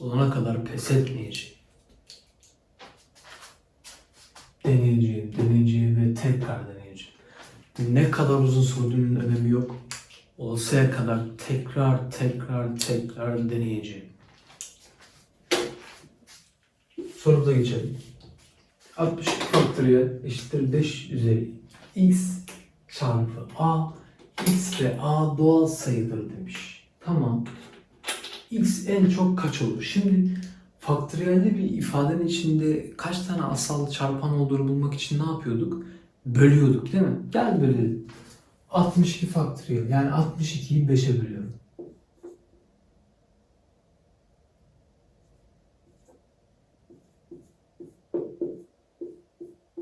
olana kadar pes etmeyeceğim. Deneyeceğim, deneyeceğim ve tekrar deneyeceğim. Ne kadar uzun sürdüğünün önemi yok. Olasıya kadar tekrar tekrar tekrar deneyeceğim. Sorumuza geçelim. 62 faktöriyel eşittir 5 üzeri x çarpı a x ve a doğal sayıdır demiş. Tamam. X en çok kaç olur? Şimdi faktöriyelde bir ifadenin içinde kaç tane asal çarpan olduğunu bulmak için ne yapıyorduk? Bölüyorduk değil mi? Gel bölelim. 62 faktöriyel yani 62'yi 5'e bölüyorum.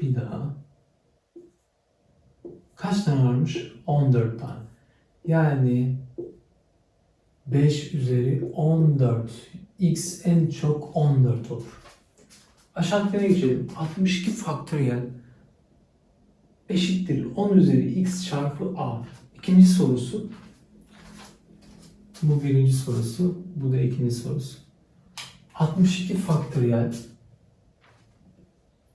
Bir daha. Kaç tane varmış? 14 tane. Yani 5 üzeri 14. X en çok 14 olur. Aşağıdakine geçelim. 62 faktöriyel eşittir 10 üzeri x çarpı a. İkinci sorusu. Bu birinci sorusu. Bu da ikinci sorusu. 62 faktöriyel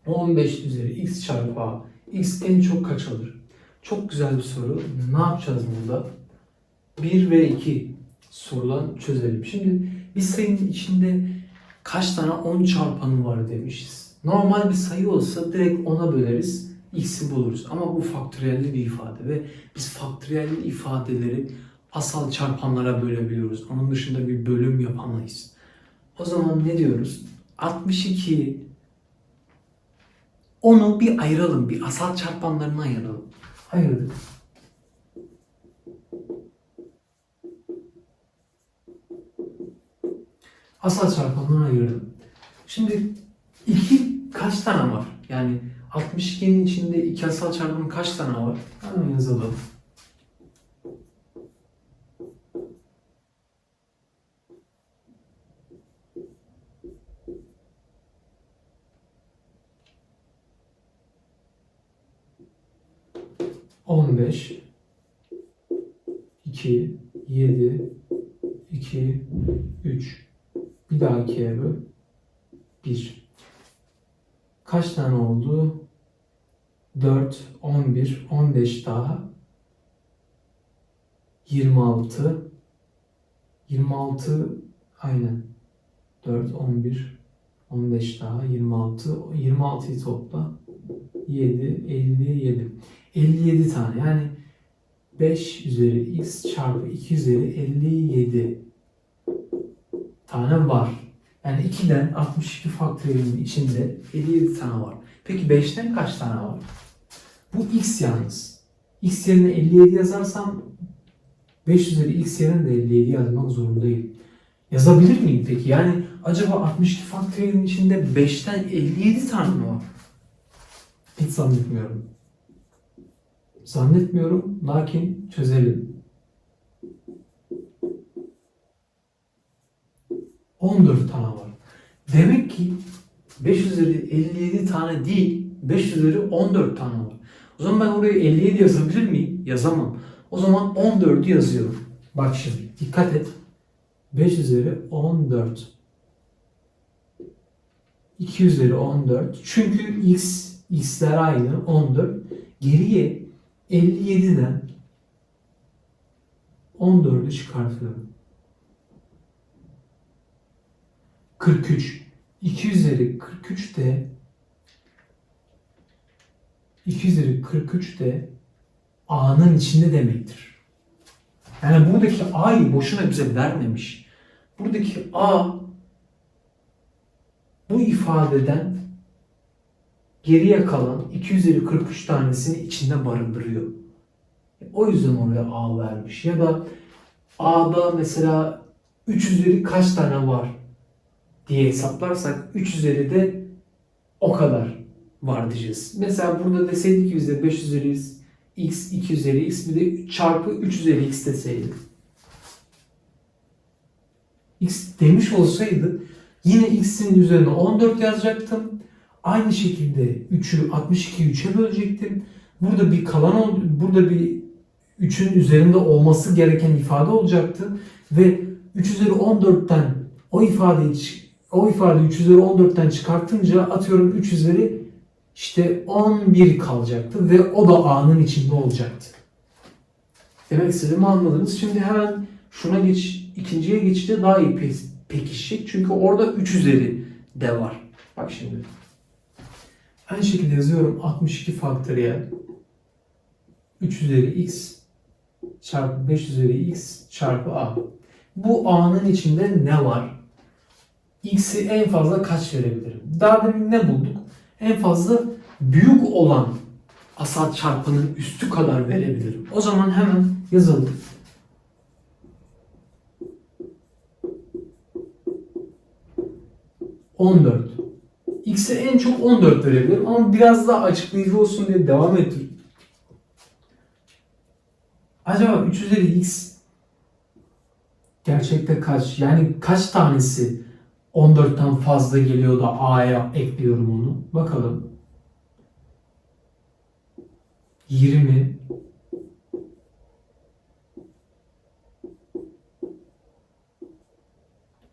15 üzeri x çarpı a. x en çok kaç alır? Çok güzel bir soru. Ne yapacağız burada? 1 ve 2 sorulan çözelim. Şimdi bir sayının içinde kaç tane 10 çarpanı var demişiz. Normal bir sayı olsa direkt 10'a böleriz. X'i buluruz. Ama bu faktöriyelli bir ifade ve biz faktöriyelli ifadeleri asal çarpanlara bölebiliyoruz. Onun dışında bir bölüm yapamayız. O zaman ne diyoruz? 62 onu bir ayıralım. Bir asal çarpanlarına ayıralım. Ayırdık. Asal çarpanlarına ayırdım. Şimdi iki kaç tane var? Yani 62'nin içinde iki asal çarpan kaç tane var? Hemen yazalım. On beş, iki, Bir daha ikiye böl. Bir. Kaç tane oldu? 4, 11, 15 daha. 26. 26 aynen. 4, 11, 15 daha. 26. 26'yı topla. 7, 57. 57 tane. Yani 5 üzeri x çarpı 2 üzeri 57 tane var. Yani 2'den 62 faktöriyelin içinde 57 tane var. Peki 5'ten kaç tane var? Bu x yalnız. x yerine 57 yazarsam 5 üzeri x yerine de 57 yazmak zorundayım. Yazabilir miyim peki? Yani acaba 62 faktöriyelin içinde 5'ten 57 tane mi var? Hiç zannetmiyorum. Zannetmiyorum. Lakin çözelim. 14 tane var. Demek ki 5 üzeri 57 tane değil, 5 üzeri 14 tane var. O zaman ben oraya 57 yazabilir miyim? Yazamam. O zaman 14'ü yazıyorum. Bak şimdi dikkat et. 5 üzeri 14. 2 üzeri 14. Çünkü x, x'ler aynı 14. Geriye 57'den 14'ü çıkartıyorum. 43. 2 üzeri 43 de 2 üzeri 43 de A'nın içinde demektir. Yani buradaki A'yı boşuna bize vermemiş. Buradaki A bu ifadeden geriye kalan 2 üzeri 43 tanesini içinde barındırıyor. O yüzden oraya A vermiş. Ya da A'da mesela 3 üzeri kaç tane var diye hesaplarsak 3 üzeri de o kadar var diyeceğiz. Mesela burada deseydik ki bize 5 üzeri x, 2 üzeri x bir de çarpı 3 üzeri x deseydi. x demiş olsaydı yine x'in üzerine 14 yazacaktım. Aynı şekilde 3'ü 62'yi 3'e bölecektim. Burada bir kalan burada bir 3'ün üzerinde olması gereken ifade olacaktı ve 3 üzeri 14'ten O ifadeyi ç- o ifadeyi 3 üzeri 14'ten çıkartınca atıyorum 3 üzeri işte 11 kalacaktı ve o da A'nın içinde olacaktı. Demek istediğimi anladınız. Şimdi hemen şuna geç, ikinciye geçince daha iyi pe- pekişecek. Çünkü orada 3 üzeri de var. Bak şimdi. Aynı şekilde yazıyorum 62 faktöriyel 3 üzeri x çarpı 5 üzeri x çarpı a. Bu a'nın içinde ne var? X'i en fazla kaç verebilirim? Daha demin ne bulduk? En fazla büyük olan asal çarpanın üstü kadar verebilirim. O zaman hemen yazalım. ...14. X'e en çok 14 verebilirim ama biraz daha açıklayıcı olsun diye devam ettim. Acaba 3 üzeri x gerçekte kaç? Yani kaç tanesi 14'ten fazla geliyor da a'ya ekliyorum onu? Bakalım. 20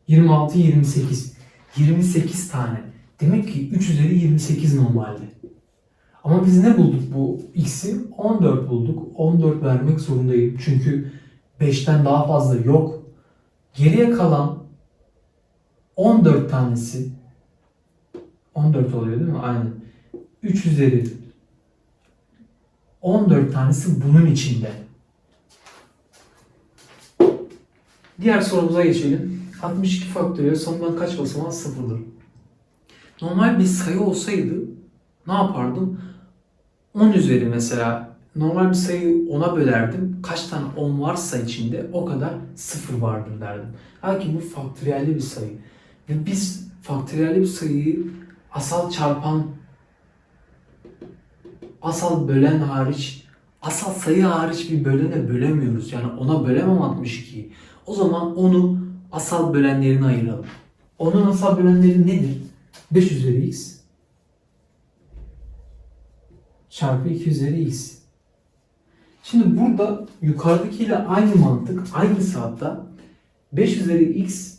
26 28 28 tane. Demek ki 3 üzeri 28 normalde. Ama biz ne bulduk bu x'i? 14 bulduk. 14 vermek zorundayım. Çünkü 5'ten daha fazla yok. Geriye kalan 14 tanesi 14 oluyor değil mi? Aynen. 3 üzeri 14 tanesi bunun içinde. Diğer sorumuza geçelim. 62 faktöriyel sonundan kaç basamağı sıfırdır? Normal bir sayı olsaydı ne yapardım? 10 üzeri mesela normal bir sayıyı 10'a bölerdim. Kaç tane 10 varsa içinde o kadar sıfır vardır derdim. Lakin bu faktöriyelli bir sayı. Ve biz faktöriyelli bir sayıyı asal çarpan asal bölen hariç asal sayı hariç bir bölene bölemiyoruz. Yani ona bölemem 62'yi. O zaman onu asal bölenlerine ayıralım. Onun asal bölenleri nedir? 5 üzeri x çarpı 2 üzeri x. Şimdi burada yukarıdakiyle aynı mantık, aynı saatte 5 üzeri x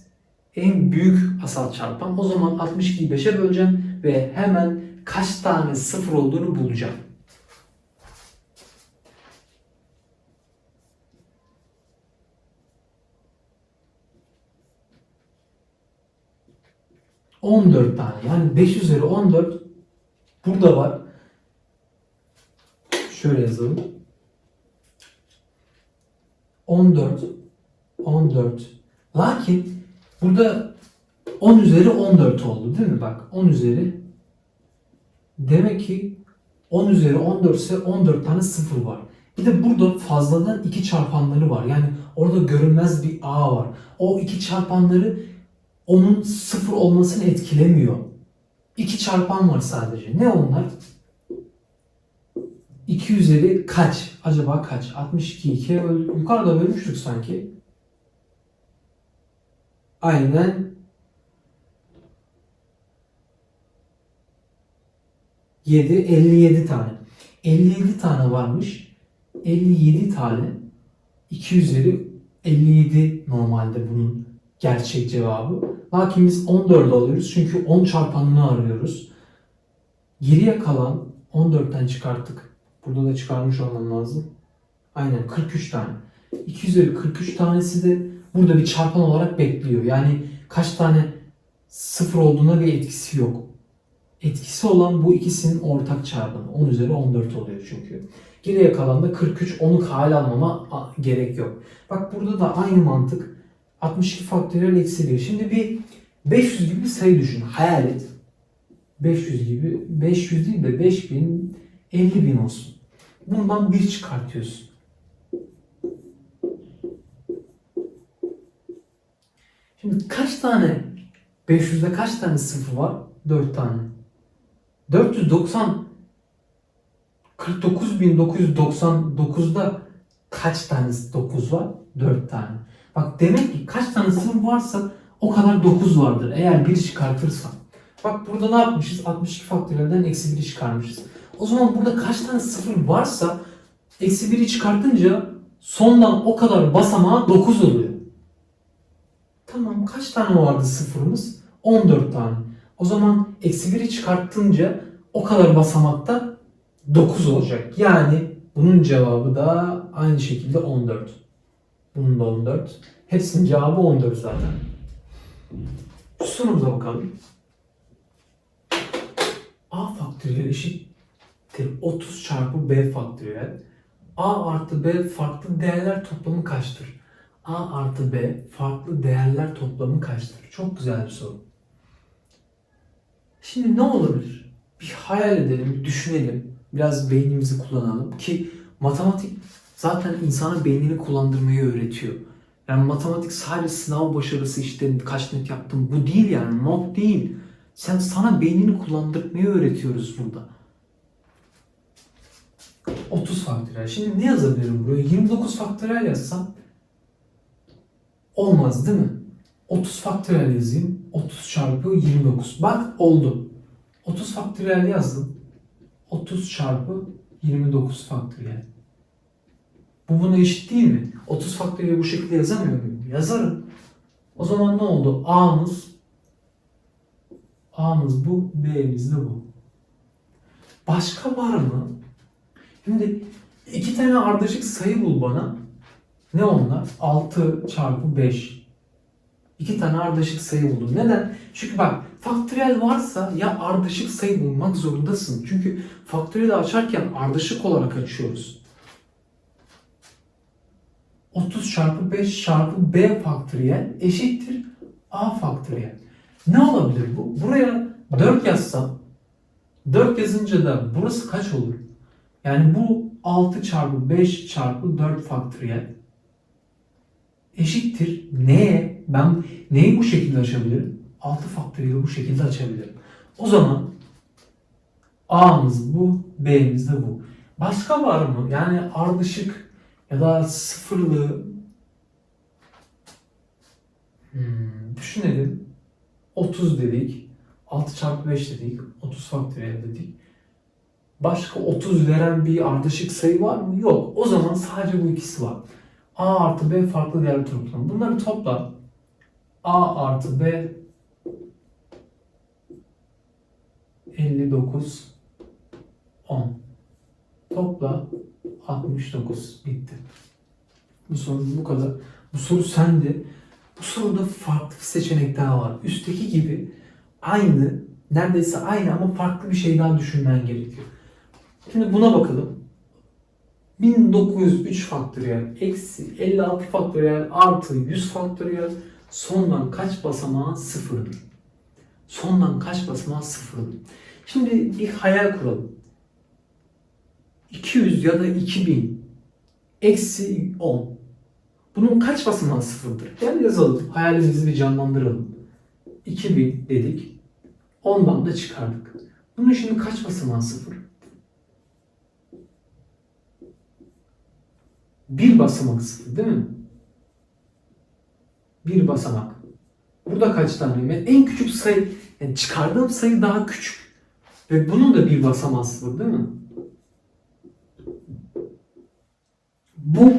en büyük asal çarpan. O zaman 62'yi 5'e böleceğim ve hemen kaç tane sıfır olduğunu bulacağım. ...14 tane. Yani 5 üzeri 14 burada var. Şöyle yazalım. 14 14 Lakin burada 10 üzeri 14 oldu değil mi? Bak 10 üzeri demek ki 10 üzeri 14 ise 14 tane sıfır var. Bir de burada fazladan iki çarpanları var. Yani orada görünmez bir A var. O iki çarpanları onun sıfır olmasını etkilemiyor. İki çarpan var sadece. Ne onlar? 2 üzeri kaç? Acaba kaç? 62 2'ye böl yukarıda bölmüştük sanki. Aynen 7 57 tane. 57 tane varmış. 57 tane 2 üzeri 57 normalde bunun gerçek cevabı. Lakin biz 14 alıyoruz çünkü 10 çarpanını arıyoruz. Geriye kalan 14'ten çıkarttık. Burada da çıkarmış olmam lazım. Aynen 43 tane. 2 üzeri 43 tanesi de burada bir çarpan olarak bekliyor. Yani kaç tane sıfır olduğuna bir etkisi yok. Etkisi olan bu ikisinin ortak çarpanı. 10 üzeri 14 oluyor çünkü. Geriye kalan da 43. Onu hale almama gerek yok. Bak burada da aynı mantık. 62 faktöriyel eksi 1. Şimdi bir 500 gibi bir sayı düşün. Hayal et. 500 gibi. 500 değil de 5000, 50 bin olsun. Bundan 1 çıkartıyorsun. Şimdi kaç tane 500'de kaç tane sıfır var? 4 tane. 490 49.999'da kaç tane 9 var? 4 tane. Bak demek ki kaç tane sıfır varsa o kadar 9 vardır. Eğer 1 çıkartırsan. Bak burada ne yapmışız? 62 faktöriyelden eksi 1'i çıkarmışız. O zaman burada kaç tane sıfır varsa eksi 1'i çıkartınca sondan o kadar basamağa 9 oluyor. Tamam kaç tane vardı sıfırımız? 14 tane. O zaman eksi 1'i çıkarttınca o kadar basamakta 9 olacak. Yani bunun cevabı da aynı şekilde 14. Bunun da 14. Hepsinin cevabı 14 zaten. Şu sorumuza bakalım. A faktöriyel eşittir 30 çarpı B faktöriyel. A artı B farklı değerler toplamı kaçtır? A artı B farklı değerler toplamı kaçtır? Çok güzel bir soru. Şimdi ne olabilir? Bir hayal edelim, bir düşünelim. Biraz beynimizi kullanalım ki matematik zaten insana beynini kullandırmayı öğretiyor. Yani matematik sadece sınav başarısı işte kaç net yaptım bu değil yani not değil. Sen sana beynini kullandırmayı öğretiyoruz burada. 30 faktöriyel. Şimdi ne yazabilirim buraya? 29 faktöriyel yazsam olmaz değil mi? 30 faktöriyel yazayım. 30 çarpı 29. Bak oldu. 30 faktöriyel yazdım. 30 çarpı 29 faktöriyel. Bu buna eşit değil mi? 30 faktöriyeli bu şekilde yazamıyor muyum? Yazarım. O zaman ne oldu? A'mız A'mız bu, B'miz de bu. Başka var mı? Şimdi iki tane ardışık sayı bul bana. Ne onlar? 6 çarpı 5. İki tane ardışık sayı buldum. Neden? Çünkü bak faktöriyel varsa ya ardışık sayı bulmak zorundasın. Çünkü faktöriyeli açarken ardışık olarak açıyoruz. 30 çarpı 5 çarpı b faktöriyel eşittir a faktöriyel. Ne olabilir bu? Buraya 4 yazsam 4 yazınca da burası kaç olur? Yani bu 6 çarpı 5 çarpı 4 faktöriyel eşittir neye? Ben neyi bu şekilde açabilirim? 6 faktöriyeli bu şekilde açabilirim. O zaman A'mız bu, B'miz de bu. Başka var mı? Yani ardışık ya da sıfırlı hmm, düşünelim. 30 dedik. 6 çarpı 5 dedik. 30 faktöriyel dedik. Başka 30 veren bir ardışık sayı var mı? Yok. O zaman sadece bu ikisi var. A artı B farklı değerli toplam. Bunları topla. A artı B 59 10. Topla 69. Bitti. Bu soru bu kadar. Bu soru sende. Bu soruda farklı bir seçenek daha var. Üstteki gibi aynı, neredeyse aynı ama farklı bir şey daha düşünmen gerekiyor. Şimdi buna bakalım. 1903 faktöriyel eksi 56 faktöriyel artı 100 faktöriyel sondan kaç basamağı sıfırdır? Sondan kaç basamağı sıfırdır? Şimdi bir hayal kuralım. 200 ya da 2000 eksi 10. Bunun kaç basamağı sıfırdır? Gel yazalım. Hayalimizi bir canlandıralım. 2000 dedik. 10'dan da çıkardık. Bunun şimdi kaç basamağı sıfır? Bir basamak sıfır değil mi? Bir basamak. Burada kaç tane? Yani en küçük sayı, yani çıkardığım sayı daha küçük. Ve bunun da bir basamağı sıfır değil mi? Bu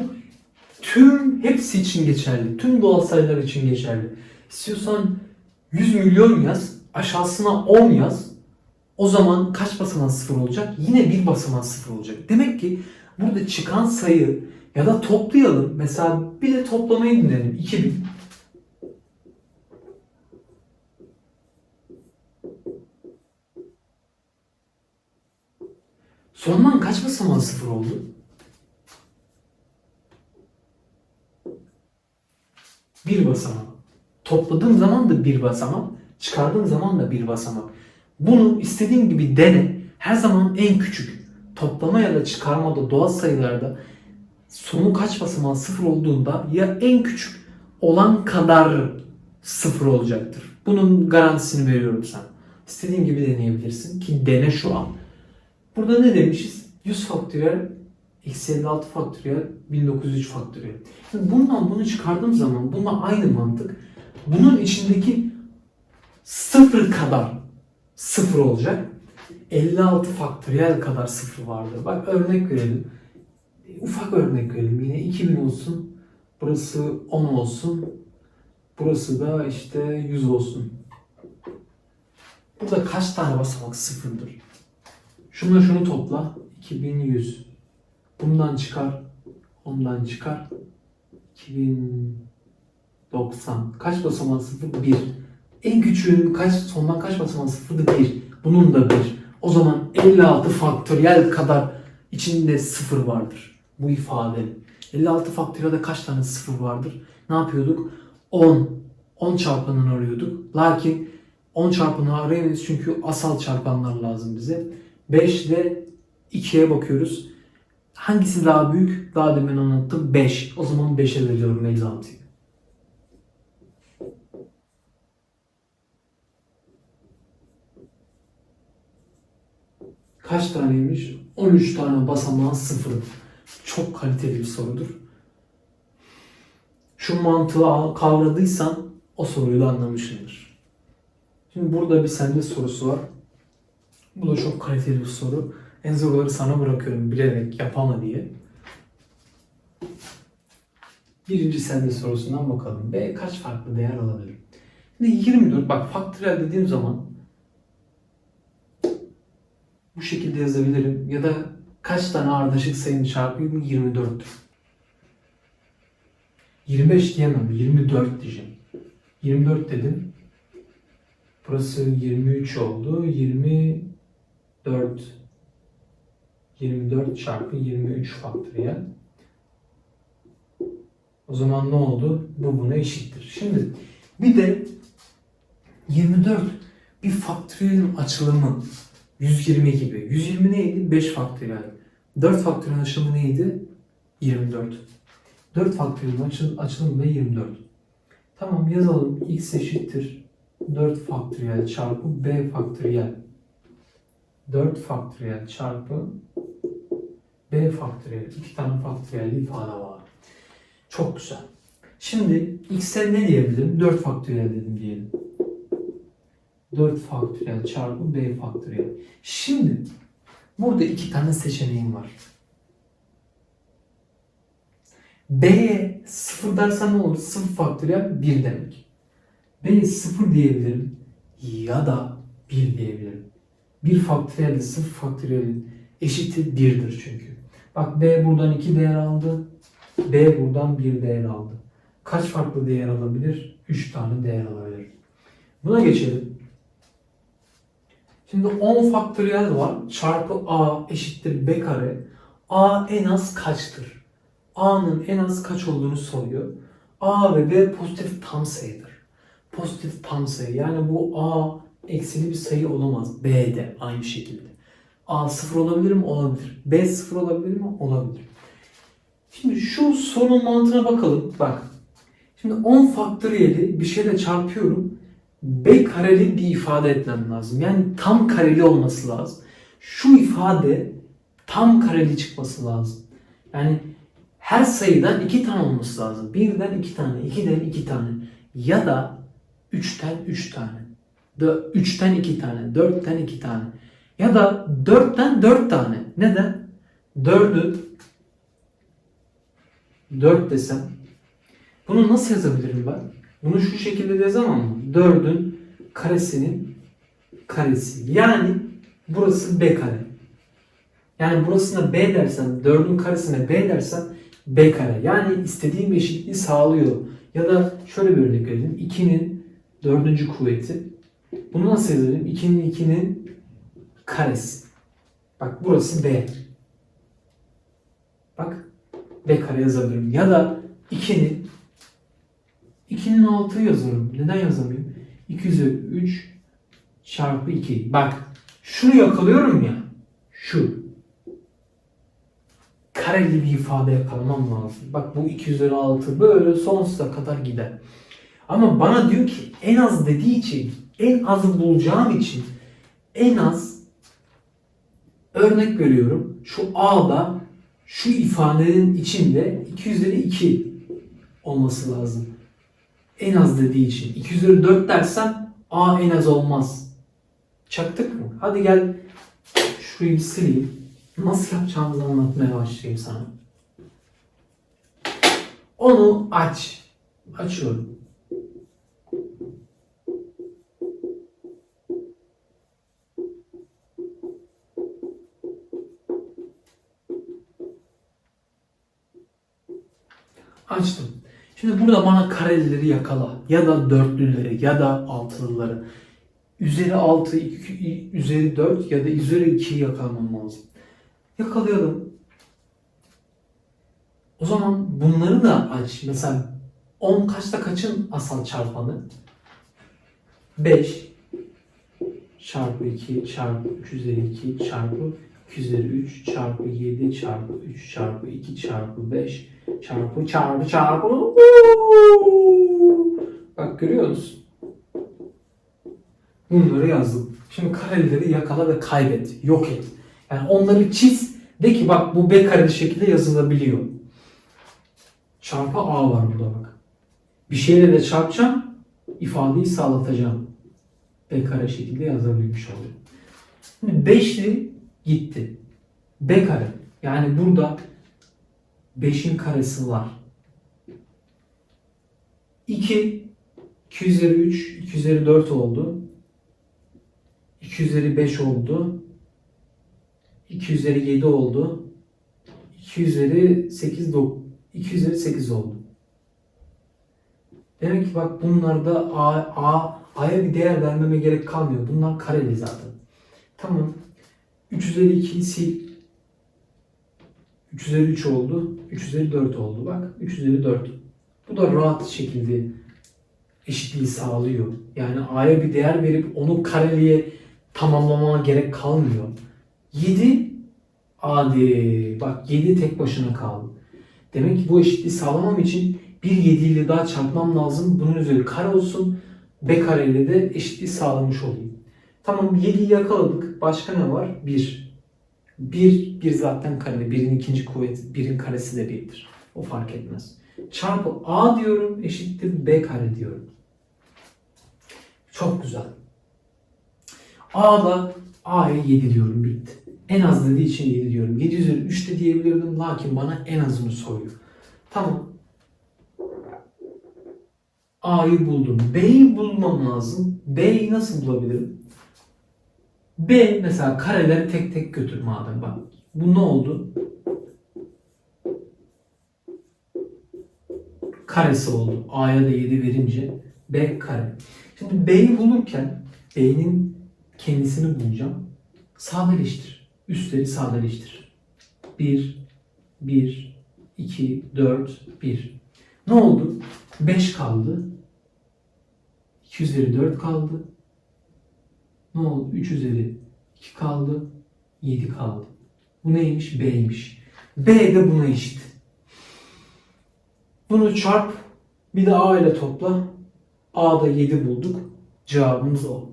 tüm hepsi için geçerli. Tüm doğal sayılar için geçerli. İstiyorsan 100 milyon yaz, aşağısına 10 yaz. O zaman kaç basamağı sıfır olacak? Yine bir basamağı sıfır olacak. Demek ki burada çıkan sayı ya da toplayalım. Mesela bir de toplamayı dinleyelim. 2000. Sondan kaç basamağı sıfır oldu? Bir basamak. Topladığım zaman da bir basamak. Çıkardığım zaman da bir basamak. Bunu istediğin gibi dene. Her zaman en küçük. Toplama ya da çıkarmada doğal sayılarda sonu kaç basamağı sıfır olduğunda ya en küçük olan kadar sıfır olacaktır. Bunun garantisini veriyorum sana. İstediğin gibi deneyebilirsin ki dene şu an. Burada ne demişiz? 100 faktöriyel eksi 56 faktöriyel 1903 faktöriyel. Şimdi bundan bunu çıkardığım zaman bununla aynı mantık. Bunun içindeki sıfır kadar sıfır olacak. 56 faktöriyel kadar sıfır vardır. Bak örnek verelim. Ufak örnek verelim. Yine 2000 olsun. Burası 10 olsun. Burası da işte 100 olsun. Burada kaç tane basamak sıfırdır? Şunla şunu topla. 2100. Bundan çıkar. Ondan çıkar. 2090. Kaç basamak sıfır? 1. En küçüğün kaç, sondan kaç basamak sıfırdı? 1. Bunun da 1. O zaman 56 faktöriyel kadar içinde sıfır vardır. Bu ifade. 56 faktöriyelde kaç tane sıfır vardır? Ne yapıyorduk? 10. 10 çarpanını arıyorduk. Lakin 10 çarpanını arayamayız çünkü asal çarpanlar lazım bize. 5 ile 2'ye bakıyoruz. Hangisi daha büyük? Daha demin anlattım. 5. O zaman 5'e veriyorum 56'yı. Kaç taneymiş? 13 tane basamağın sıfırı. Çok kaliteli bir sorudur. Şu mantığı kavradıysan o soruyu da anlamışsındır. Şimdi burada bir sende sorusu var. Bu da çok kaliteli bir soru. En zorları sana bırakıyorum bilerek yapama diye. Birinci sende sorusundan bakalım. B kaç farklı değer alabilir? Şimdi 24 bak faktörel dediğim zaman bu şekilde yazabilirim. Ya da kaç tane ardışık sayının çarpımı 24. 25 diyemem. 24 diyeceğim. 24 dedim. Burası 23 oldu. 24 24 çarpı 23 faktöriyel. O zaman ne oldu? Bu buna eşittir. Şimdi bir de 24 bir faktöriyelin açılımı 120 gibi. 120 neydi? 5 faktöriyel. 4 faktöriyelin açılımı neydi? 24. 4 faktöriyelin açıl- açılımı da 24. Tamam yazalım. x eşittir 4 faktöriyel çarpı b faktöriyel. 4 faktöriyel çarpı b faktöriyel. İki tane faktöriyel ifade var. Çok güzel. Şimdi x'e ne diyebilirim? 4 faktöriyel dedim diyelim. 4 faktöriyel çarpı b faktöriyel. Şimdi burada iki tane seçeneğim var. B'ye 0 dersen ne olur? 0 faktöriyel 1 demek. B'ye 0 diyebilirim ya da 1 diyebilirim. 1 faktöriyel de 0 faktöriyelin eşiti 1'dir çünkü. Bak B buradan 2 değer aldı. B buradan 1 değer aldı. Kaç farklı değer alabilir? 3 tane değer alabilir. Buna geçelim. Şimdi 10 faktöriyel var. Çarpı A eşittir B kare. A en az kaçtır? A'nın en az kaç olduğunu soruyor. A ve B pozitif tam sayıdır. Pozitif tam sayı. Yani bu A eksili bir sayı olamaz. B de aynı şekilde. A sıfır olabilir mi? Olabilir. B sıfır olabilir mi? Olabilir. Şimdi şu sorunun mantığına bakalım. Bak. Şimdi 10 faktöriyeli bir şeyle çarpıyorum. B kareli bir ifade etmem lazım. Yani tam kareli olması lazım. Şu ifade tam kareli çıkması lazım. Yani her sayıdan iki tane olması lazım. Birden iki tane, ikiden iki tane. Ya da üçten üç tane. Dö- Üçten iki tane, dörtten iki tane. Ya da dörtten dört tane. Neden? Dördü dört desem bunu nasıl yazabilirim ben? Bunu şu şekilde yazamam mı? Dördün karesinin karesi. Yani burası b kare. Yani burasına b dersem, dördün karesine b dersem b kare. Yani istediğim eşitliği sağlıyor. Ya da şöyle bir örnek verelim. 2'nin dördüncü kuvveti. Bunu nasıl yazarım? 2'nin 2'nin karesi. Bak burası b. Bak b kare yazabilirim. Ya da 2'nin 2'nin 6'yı yazarım. Neden yazamıyorum? 2 üzeri 3 çarpı 2. Bak şunu yakalıyorum ya. Şu. Kareli bir ifade yakalamam lazım. Bak bu 2 üzeri 6 böyle sonsuza kadar gider. Ama bana diyor ki en az dediği için en azı bulacağım için en az örnek veriyorum. Şu A'da şu ifadenin içinde 2 üzeri 2 olması lazım. En az dediği için. 2 üzeri 4 dersen A en az olmaz. Çaktık mı? Hadi gel şurayı bir sileyim. Nasıl yapacağımızı anlatmaya başlayayım sana. Onu aç. Açıyorum. Şimdi burada bana kareleri yakala. Ya da dörtlüleri ya da altılıları. Üzeri 6, iki- üzeri 4 ya da üzeri 2'yi yakalamam lazım. Yakalayalım. O zaman bunları da aç. Mesela 10 kaçta kaçın asal çarpanı? 5 çarpı 2 çarpı 3 üzeri 2 çarpı 2 üzeri 3 çarpı 7 çarpı 3 çarpı 2 çarpı 5 çarpı çarpı çarpı! Bak görüyor musun? Bunları yazdım. Şimdi kareleri yakala ve kaybet. Yok et. Yani onları çiz. De ki bak bu B kareli şekilde yazılabiliyor. Çarpı A var burada bak. Bir şeyle de çarpacağım. ifadeyi sağlatacağım. B kare şekilde yazabilmiş oluyor. Şimdi beşli gitti. B kare. Yani burada 5'in karesi var. 2 2 üzeri 3 2 üzeri 4 oldu. 2 üzeri 5 oldu. 2 üzeri 7 oldu. 2 üzeri 8 dok- 2 üzeri 8 oldu. Demek ki bak bunlarda A, A, A'ya bir değer vermeme gerek kalmıyor. Bunlar kareli zaten. Tamam. 3 üzeri 2'yi sil. 3 üzeri 3 oldu. 3 üzeri 4 oldu. Bak 3 üzeri 4. Bu da rahat şekilde eşitliği sağlıyor. Yani A'ya bir değer verip onu kareliğe tamamlamama gerek kalmıyor. 7 Hadi bak 7 tek başına kaldı. Demek ki bu eşitliği sağlamam için bir 7 ile daha çarpmam lazım. Bunun üzeri kare olsun. B kare ile de eşitliği sağlamış olayım. Tamam 7'yi yakaladık. Başka ne var? 1. 1, 1 zaten kare. 1'in ikinci kuvveti, 1'in karesi de 1'dir. O fark etmez. Çarpı A diyorum eşittir B kare diyorum. Çok güzel. A'da A'ya 7 diyorum bitti. En az dediği için 7 diyorum. 7 üzeri 3 de diyebilirdim. Lakin bana en azını soruyor. Tamam. A'yı buldum. B'yi bulmam lazım. B'yi nasıl bulabilirim? B mesela kareleri tek tek götür madem bak. Bu ne oldu? Karesi oldu. A'ya da 7 verince B kare. Şimdi B'yi bulurken B'nin kendisini bulacağım. Sadeleştir. Üstleri sadeleştir. 1, 1, 2, 4, 1. Ne oldu? 5 kaldı. 2 üzeri 4 kaldı. Ne oldu? 3 üzeri 2 kaldı. 7 kaldı. Bu neymiş? B'ymiş. B de buna eşit. Bunu çarp. Bir de A ile topla. A'da 7 bulduk. Cevabımız o.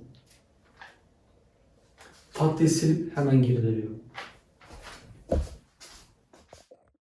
Tahtayı silip hemen geri dönüyorum.